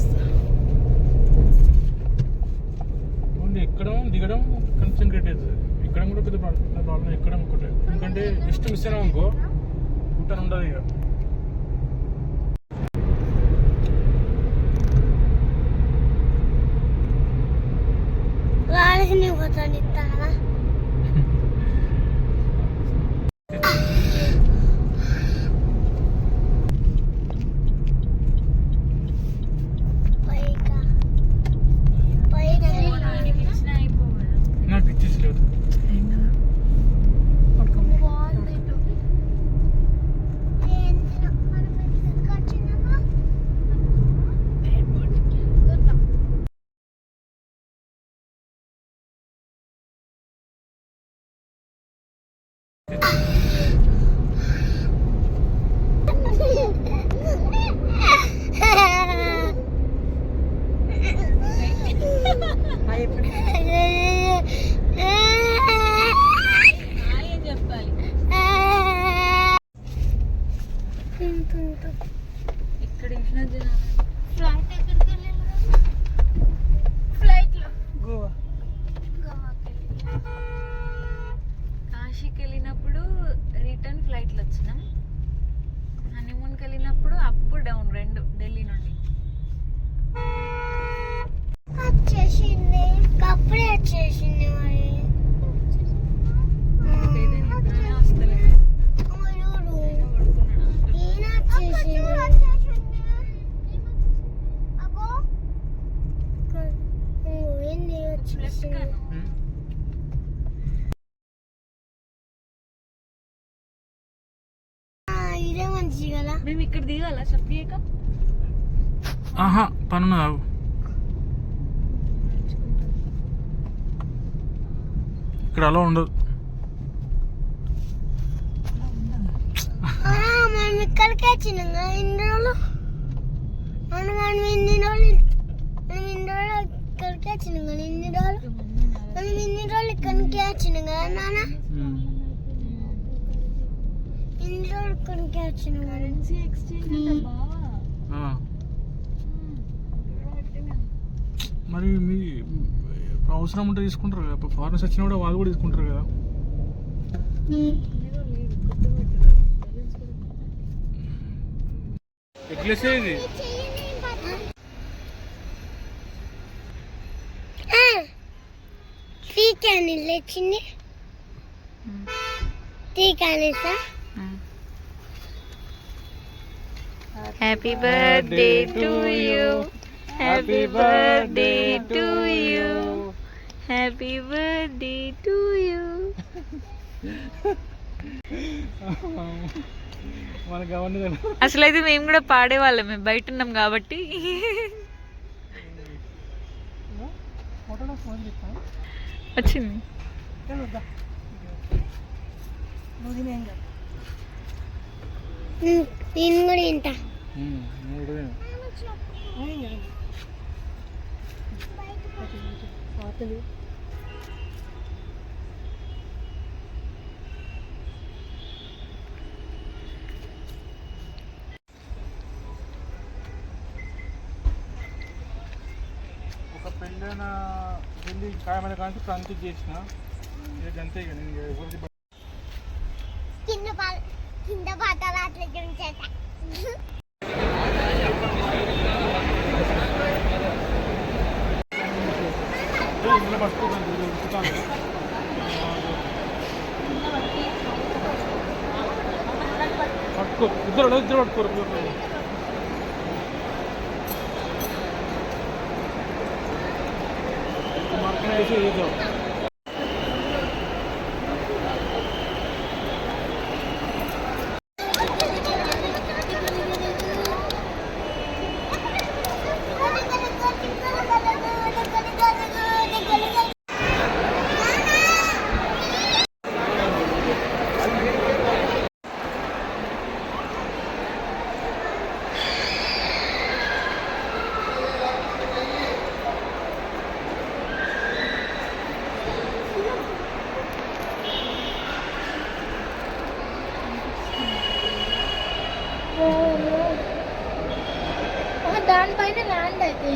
తీస్తా. ఓన్లీ ఎక్కడం దిగడం కాన్సన్ట్రేట్ అవుతుంది ఎక్కడం కూడా పెద్ద ప్రాబ్లం ఎక్కడం ఒకటే ఎందుకంటే జస్ట్ మిస్ అయినా అనుకో ఊటని ఉండదు ఇక. రాలేసిన పోతాను 哈哈哈哈哈！哈哈哈哈哈！哈哈哈哈哈！哈哈哈哈！మంచి కదా మేము ఇక్కడ దిగాల చెప్పియక ఆహా పనున్న ఆగు. ఇక్కడ అలా ఉండదు. మనం ఇక్కడికి వచ్చినాం కదా ఇన్ని రోజులు. మనం మనం ఇన్ని రోజులు మనం ఇన్ని రోజులు ఇక్కడికి వచ్చినాం కదా ఇన్ని రోజులు. మనం ఇన్ని రోజులు ఇక్కడికి వచ్చినాం కదా నాన్న. వచ్చినాం కరెన్సీ ఎక్స్చేంజ్. మరి మీ అవసరం ఉంటే తీసుకుంటారు కదా. ఇప్పుడు ఫారెన్స్ వచ్చినా కూడా వాళ్ళు కూడా తీసుకుంటారు కదా. ఏదో బ్యాలెన్స్ కూడా ఎట్లేసే ఇది టీకాని happy birthday to you happy birthday to you happy birthday to you మనకి అవన్నీ. అసలు అయితే మేము కూడా పాడేవాళ్ళం మేము బయట ఉన్నాం కాబట్టి. వచ్చింది. నేను కూడా ఇంత ఒక పెళ్ళైన పెళ్ళి ఖాయమైన కానీ ప్రంతి చేసిన. ఇక అంతే ఇక నేను ఎవరికి కింద పా- కింద పాతాలు అట్లా గురించి ഇന്നലെ ഭക്ഷണം ഇത്ര ഇത്ര വടക്കൂർ മാർക്കറ്റ് ചെയ്തോ దానిపైన ల్యాండ్ అయితే